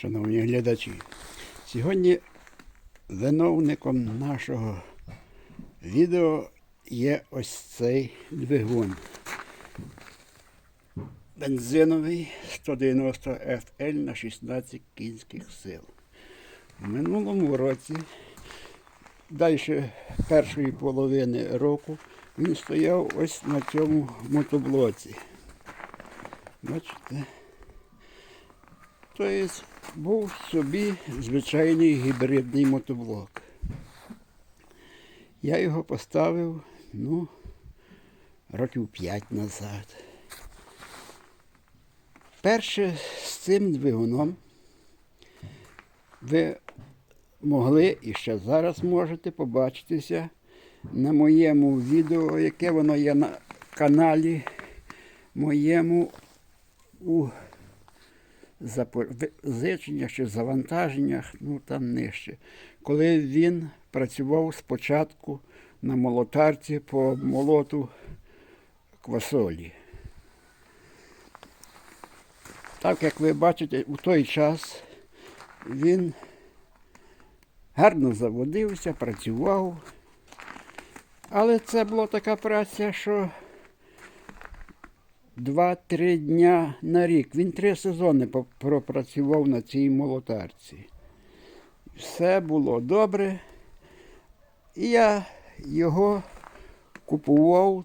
шановні глядачі. Сьогодні виновником нашого відео є ось цей двигун. Бензиновий 190 FL на 16 кінських сил. В минулому році, далі першої половини року, він стояв ось на цьому мотоблоці. Бачите? Тобто був собі звичайний гібридний мотоблок. Я його поставив, ну, років 5 назад. Перше з цим двигуном ви могли і ще зараз можете побачитися на моєму відео, яке воно є на каналі моєму у запозиченнях чи завантаженнях, ну там нижче. Коли він працював спочатку на молотарці по молоту квасолі. Так як ви бачите, у той час він гарно заводився, працював. Але це була така праця, що два-три дня на рік. Він три сезони пропрацював на цій молотарці. Все було добре. І я його купував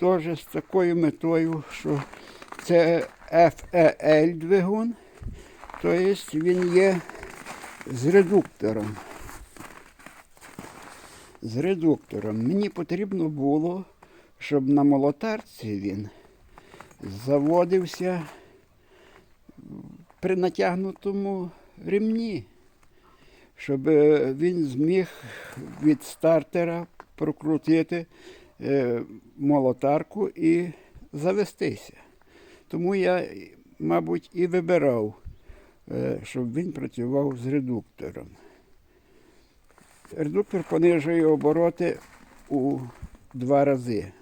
теж з такою метою, що це FEL двигун, тобто він є з редуктором. З редуктором. Мені потрібно було, щоб на молотарці він заводився при натягнутому ремні, щоб е, він зміг від стартера прокрутити е, молотарку і завестися. Тому я, мабуть, і вибирав, е, щоб він працював з редуктором. Редуктор понижує обороти у два рази.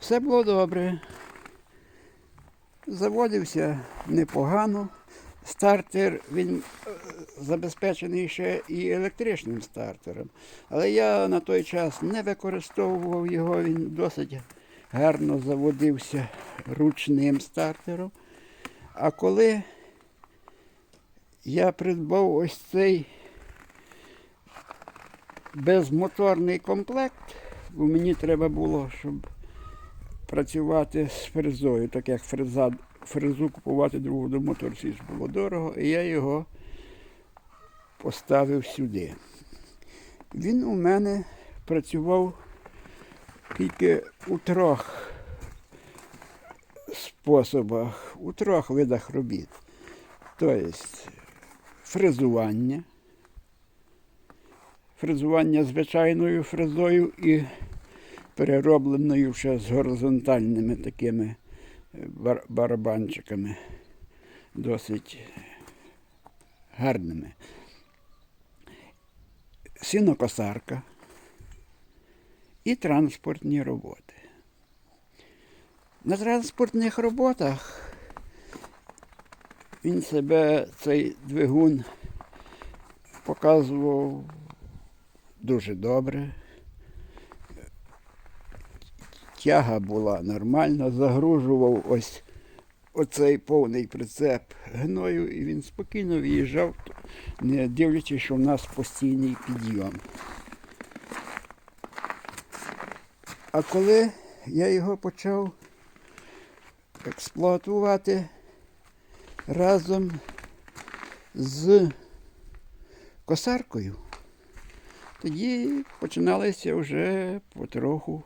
Все було добре. Заводився непогано. Стартер він е, забезпечений ще і електричним стартером. Але я на той час не використовував його, він досить гарно заводився ручним стартером. А коли я придбав ось цей безмоторний комплект, бо мені треба було, щоб працювати з фрезою, так як фреза, фрезу купувати другу до моторці було дорого, і я його поставив сюди. Він у мене працював тільки у трьох способах, у трьох видах робіт. Тобто фрезування, фрезування звичайною фрезою і переробленою ще з горизонтальними такими е, бар- барабанчиками, досить гарними. Сінокосарка і транспортні роботи. На транспортних роботах він себе, цей двигун, показував дуже добре. Тяга була нормальна, загружував ось оцей повний прицеп гною, і він спокійно виїжджав, не дивлячись, що в нас постійний підйом. А коли я його почав експлуатувати разом з косаркою, тоді починалися вже потроху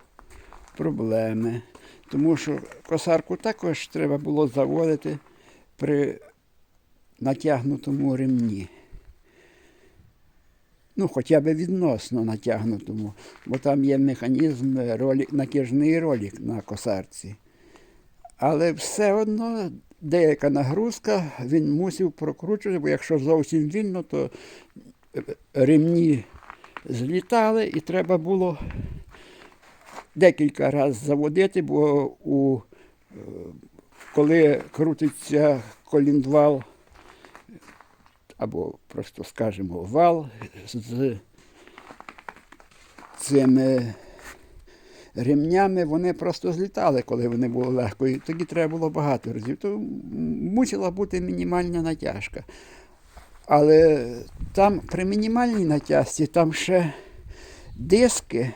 проблеми. Тому що косарку також треба було заводити при натягнутому ремні. Ну, хоча б відносно натягнутому, бо там є механізм ролі, накижний ролик на косарці. Але все одно деяка нагрузка він мусив прокручувати, бо якщо зовсім вільно, то ремні злітали і треба було декілька разів заводити, бо у, е, коли крутиться колінвал, або просто скажемо вал з цими ремнями, вони просто злітали, коли вони були легко. Тоді треба було багато разів. То мусила бути мінімальна натяжка. Але там при мінімальній натяжці там ще диски,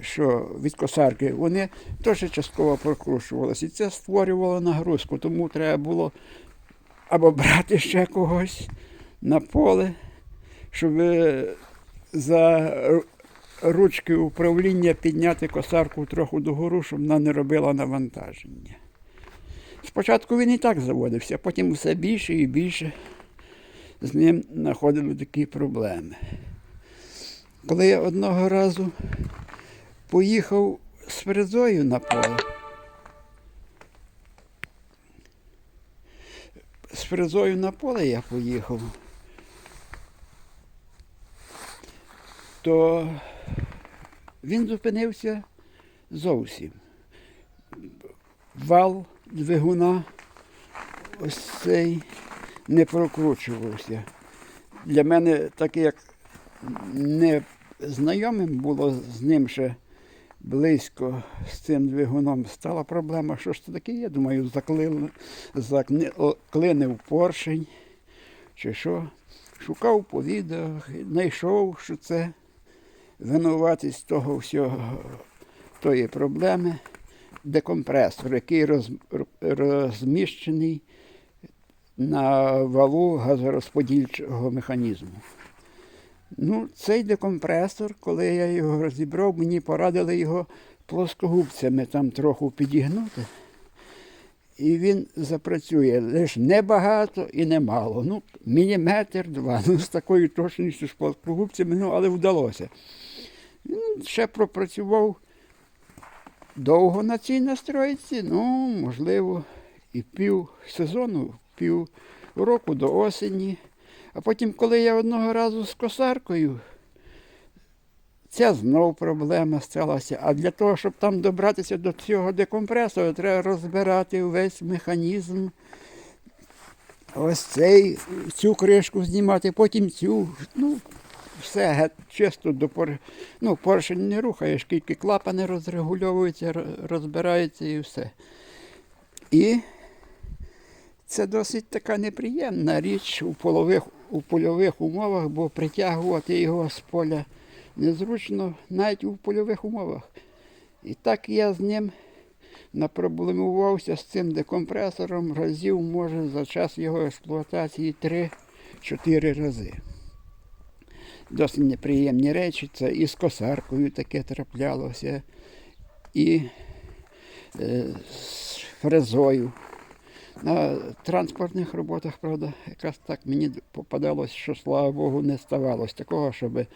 що від косарки, вони теж частково прокручувалися. І це створювало нагрузку, тому треба було або брати ще когось на поле, щоб е, за ручки управління підняти косарку трохи догору, щоб вона не робила навантаження. Спочатку він і так заводився, потім все більше і більше з ним знаходили такі проблеми. Коли я одного разу поїхав з фрезою на поле, з фрезою на поле я поїхав, то він зупинився зовсім. Вал двигуна ось цей не прокручувався. Для мене таке, як не знайомим було з ним ще близько з цим двигуном, стала проблема, що ж це таке, я думаю, заклинив, заклинив поршень чи що. Шукав по відео, знайшов, що це винуватість того всього, тої проблеми, декомпресор, який роз, розміщений на валу газорозподільчого механізму. Ну, цей декомпресор, коли я його розібрав, мені порадили його плоскогубцями там трохи підігнути. І він запрацює лише небагато і немало. Ну, міліметр два. Ну, з такою точністю з плоскогубцями, ну, але вдалося. Він ще пропрацював довго на цій настройці, ну, можливо, і пів сезону, пів року до осені. А потім, коли я одного разу з косаркою, ця знов проблема сталася. А для того, щоб там добратися до цього декомпресора, треба розбирати весь механізм. Ось цей, цю кришку знімати, потім цю. Ну, все геть чисто до пор... Ну, поршень не рухаєш, скільки клапани розрегульовуються, розбираються і все. І це досить така неприємна річ у польових, у польових умовах, бо притягувати його з поля незручно навіть у польових умовах. І так я з ним напроблемувався з цим декомпресором разів, може, за час його експлуатації 3-4 рази. Досить неприємні речі. Це і з косаркою таке траплялося, і е, з фрезою. На транспортних роботах, правда, якраз так мені попадалось, що, слава Богу, не ставалось такого, щоб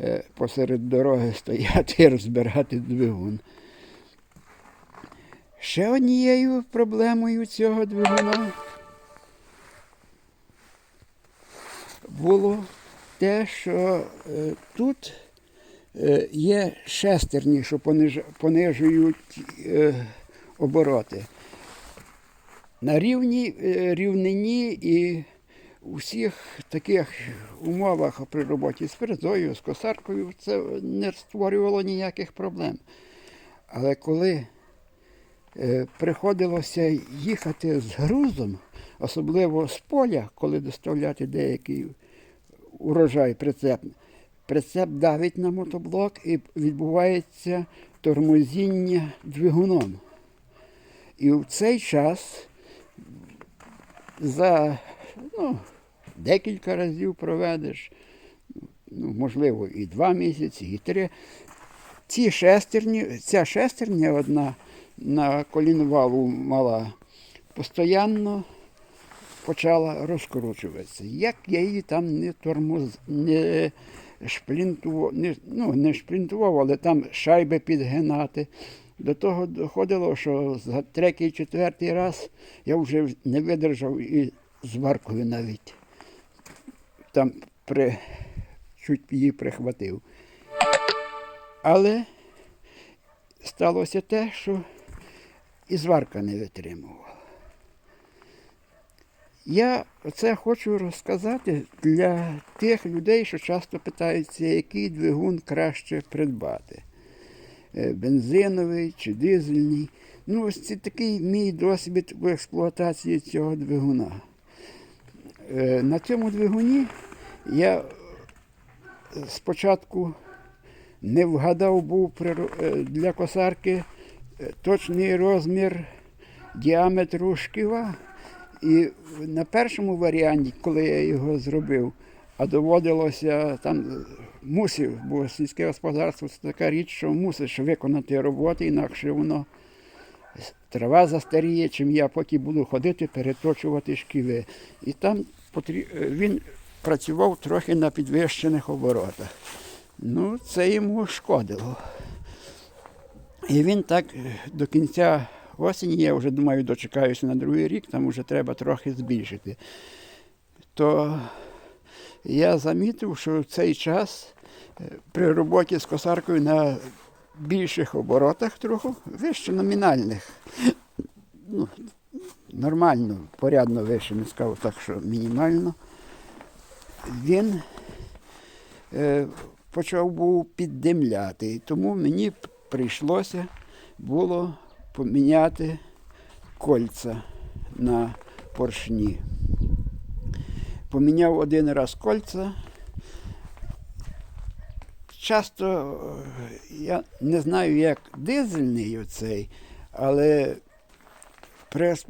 е, посеред дороги стояти і розбирати двигун. Ще однією проблемою цього двигуна було те, що е, тут е, є шестерні, що понижують обороти. На рівні, е, рівнині і у всіх таких умовах при роботі з фрезою, з косаркою це не створювало ніяких проблем. Але коли е, приходилося їхати з грузом, особливо з поля, коли доставляти деякий урожай прицеп, прицеп давить на мотоблок і відбувається тормозіння двигуном. І в цей час за ну, декілька разів проведеш, ну, можливо, і два місяці, і три. Ці шестерні, ця шестерня одна на колінвалу мала, постійно почала розкручуватися. Як я її там не тормоз, не шплінтував, не, ну, не шплінтував, але там шайби підгинати. До того доходило, що за третій, четвертий раз я вже не видержав і з варкою навіть. Там при, чуть її прихватив. Але сталося те, що і зварка не витримувала. Я це хочу розказати для тих людей, що часто питаються, який двигун краще придбати. Е, Бензиновий чи дизельний. Ну, ось це такий мій досвід в експлуатації цього двигуна. Е, На цьому двигуні я спочатку не вгадав був е, для косарки точний розмір діаметру шківа. І на першому варіанті, коли я його зробив, а доводилося там мусив, бо сільське господарство це така річ, що мусиш виконати роботи, інакше воно трава застаріє, чим я поки буду ходити, переточувати шківи. І там він працював трохи на підвищених оборотах. Ну, це йому шкодило. І він так е, до кінця осені, я вже думаю, дочекаюся на другий рік, там вже треба трохи збільшити. То я замітив, що в цей час е, при роботі з косаркою на більших оборотах трохи, вище номінальних, ну, нормально, порядно вище, не скажу так, що мінімально, він е, почав був піддимляти. Тому мені прийшлося було поміняти кольця на поршні. Поміняв один раз кольця. Часто е, я не знаю, як дизельний оцей, але при